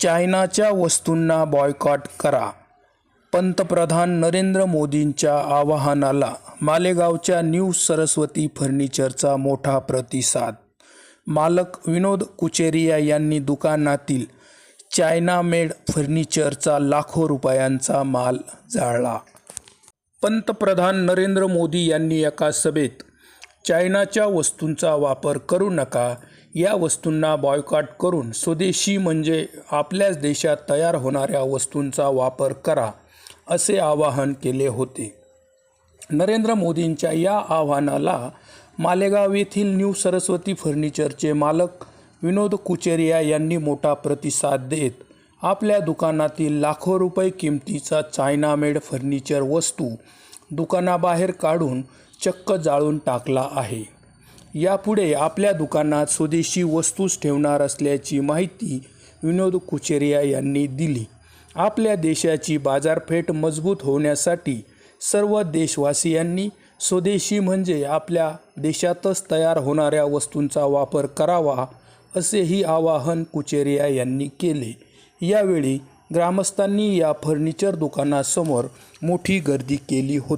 चायनाच्या वस्तूंना बॉयकॉट करा. पंतप्रधान नरेंद्र मोदींच्या आवाहनाला मालेगावच्या न्यू सरस्वती फर्निचरचा मोठा प्रतिसाद. मालक विनोद कुचेरिया यांनी दुकानातील चायना मेड फर्निचरचा लाखो रुपयांचा माल जाळला. पंतप्रधान नरेंद्र मोदी यांनी एका सभेत चायनाच्या वस्तूंचा वापर करू नका या वस्तूंना बॉयकॉट करून स्वदेशी म्हणजे आपल्याच देशात तयार होणाऱ्या वस्तूंचा वापर करा असे आवाहन केले होते. नरेंद्र मोदींच्या या आव्हानाला मालेगाव येथील न्यू सरस्वती फर्निचरचे मालक विनोद कुचेरिया यांनी मोठा प्रतिसाद देत आपल्या दुकानातील लाखो रुपये किमतीचा चायना मेड फर्निचर वस्तू दुकानाबाहेर काढून चक्क जाळून टाकला आहे. यापुढे आपल्या दुकानात स्वदेशी वस्तूच ठेवणार असल्याची माहिती विनोद कुचेरिया यांनी दिली. आपल्या देशाची बाजारपेठ मजबूत होण्यासाठी सर्व देशवासियांनी स्वदेशी म्हणजे आपल्या देशातच तयार होणाऱ्या वस्तूंचा वापर करावा असेही आवाहन कुचेरिया यांनी केले. यावेळी ग्रामस्थांनी या फर्निचर दुकानासमोर मोठी गर्दी केली होती.